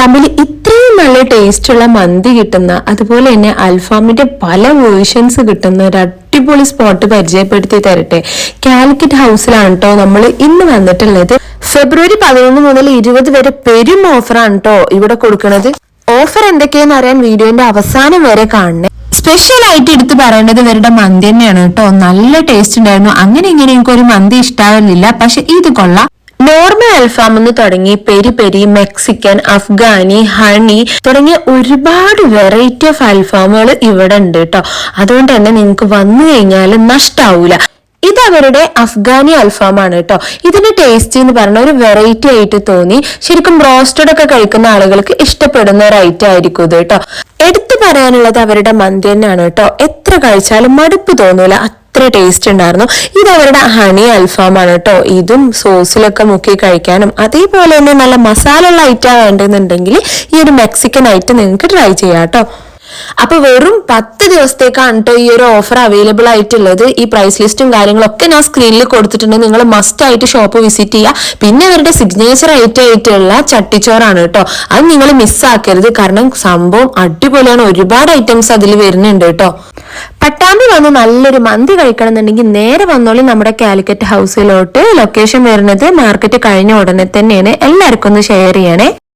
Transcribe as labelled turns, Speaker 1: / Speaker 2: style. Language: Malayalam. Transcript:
Speaker 1: പട്ടാമ്പിൽ ഇത്രയും നല്ല ടേസ്റ്റ് ഉള്ള മന്തി കിട്ടുന്ന അതുപോലെ തന്നെ അൽഫാമിന്റെ പല വേർഷൻസ് കിട്ടുന്ന ഒരു അടിപൊളി സ്പോട്ട് പരിചയപ്പെടുത്തി തരട്ടെ. കാലിക്കറ്റ് ഹൗസിലാണ് കേട്ടോ നമ്മൾ ഇന്ന് വന്നിട്ടുള്ളത്. ഫെബ്രുവരി പതിനൊന്ന് മുതൽ ഇരുപത് വരെ പെരും ഓഫറാണ് കേട്ടോ ഇവിടെ കൊടുക്കുന്നത് ഓഫർ എന്തൊക്കെയാന്ന് അറിയാൻ വീഡിയോന്റെ അവസാനം വരെ കാണണേ. സ്പെഷ്യൽ ആയിട്ട് എടുത്ത് പറയേണ്ടത് ഇവരുടെ മന്തി തന്നെയാണ് കേട്ടോ നല്ല ടേസ്റ്റ് ഉണ്ടായിരുന്നു. അങ്ങനെ ഇങ്ങനെ എനിക്കൊരു മന്തി ഇഷ്ടാവുന്നില്ല. പക്ഷെ ഇത് കൊള്ളാം. നോർമൽ അൽഫാം എന്ന് തുടങ്ങി peri peri Mexican Afghani honey തുടങ്ങിയ ഒരുപാട് വെറൈറ്റി ഓഫ് അൽഫാമുകൾ ഇവിടെ ഉണ്ട് കേട്ടോ അതുകൊണ്ട് തന്നെ നിങ്ങൾക്ക് വന്നു കഴിഞ്ഞാൽ നഷ്ടാവൂല. ഇത് അവരുടെ അഫ്ഗാനി അൽഫാമാണ് കേട്ടോ ഇതിന്റെ ടേസ്റ്റ് എന്ന് പറഞ്ഞ ഒരു വെറൈറ്റി ആയിട്ട് തോന്നി. ശരിക്കും റോസ്റ്റഡ് ഒക്കെ കഴിക്കുന്ന ആളുകൾക്ക് ഇഷ്ടപ്പെടുന്ന ഒരു ഐറ്റം ആയിരിക്കും ഇത് കേട്ടോ എടുത്തു പറയാനുള്ളത് അവരുടെ മന്തി തന്നെയാണ് കേട്ടോ എത്ര കഴിച്ചാലും മടുപ്പ് തോന്നൂല. അത്ര ടേസ്റ്റ് ഉണ്ടായിരുന്നു. ഇത് അവരുടെ ഹണി അൽഫാമാണ് കേട്ടോ ഇതും സോസിലൊക്കെ മുക്കി കഴിക്കാനും അതേപോലെ തന്നെ നല്ല മസാല ഉള്ള ഐറ്റം വേണ്ടെന്നുണ്ടെങ്കിൽ ഈ ഒരു മെക്സിക്കൻ ഐറ്റം നിങ്ങൾക്ക് ട്രൈ ചെയ്യാം കേട്ടോ അപ്പൊ വെറും പത്ത് ദിവസത്തേക്കാണ് കേട്ടോ ഈ ഒരു ഓഫർ അവൈലബിൾ ആയിട്ടുള്ളത്. ഈ പ്രൈസ് ലിസ്റ്റും കാര്യങ്ങളൊക്കെ ഞാൻ സ്ക്രീനിൽ കൊടുത്തിട്ടുണ്ട്. നിങ്ങൾ മസ്റ്റ് ആയിട്ട് ഷോപ്പ് വിസിറ്റ് ചെയ്യുക പിന്നെ അവരുടെ സിഗ്നേച്ചർ ഐറ്റം ആയിട്ടുള്ള ചട്ടിച്ചോറാണ് കേട്ടോ അത് നിങ്ങൾ മിസ്സാക്കരുത് കാരണം സംഭവം അടിപൊളിയാണ്. ഒരുപാട് ഐറ്റംസ് അതിൽ വരുന്നുണ്ട് കേട്ടോ പട്ടാമ്പി വന്ന് നല്ലൊരു മന്തി കഴിക്കണം എന്നുണ്ടെങ്കിൽ നേരെ വന്നോളി നമ്മുടെ കാലിക്കറ്റ് ഹൗസിലോട്ട് ലൊക്കേഷൻ വരുന്നത് മാർക്കറ്റ് കഴിഞ്ഞ ഉടനെ തന്നെയാണ്. എല്ലാവർക്കും ഒന്ന് ഷെയർ ചെയ്യണേ.